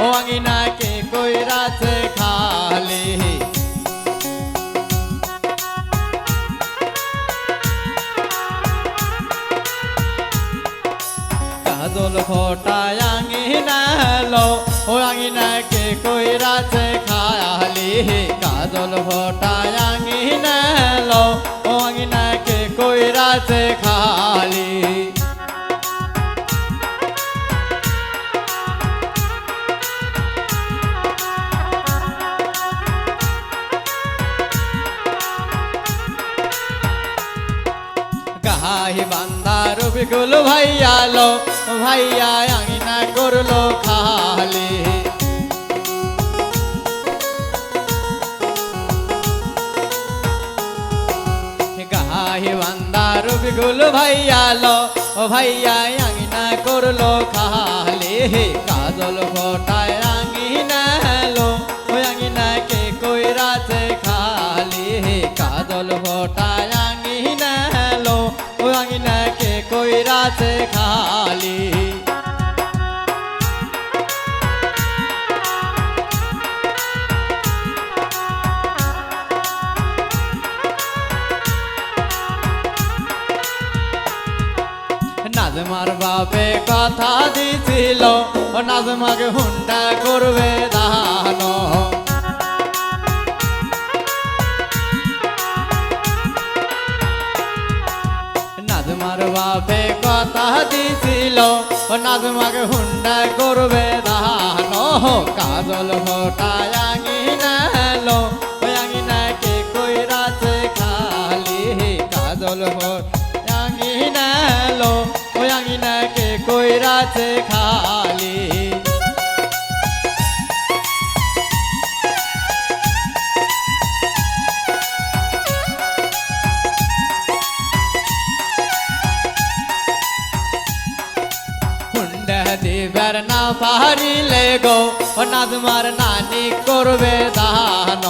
ও আঙিনাকে কইরাছে খালি? কাজল ফোটায় আঙিনালো ও আঙিনাকে কইরাছে খালি? কাজল ফোটায় আঙিনালো ও আঙিনাকে কইরাছে খালি? গাহি বান্দার বিগুল ভাইয়ালো, ভাইয়া আঙিনা করল খালি। গাহি বান্দার বিগুল ভাইয়ালো, ভাইয়া আঙিনা করল খালি। কাজল ফোটায় আঙিনা লো ওই আঙিনাকে কইরাছে খালি। কাজল ফোটায় কইরাছে খালি। নাজমার বাপে কথা দিছিল নাজমাকে হুন্ডা করবে দানো দিছিল ও নাজমাকে হুন্ডা করবে দানো কাজল ফোটায় আঙিনালো ওই কই কইরাছে খালি। কাজল ফোটায় আঙিনালো ওই কই কইরাছে খালি। না পারিলে গো নাজমার নানি করবে দান।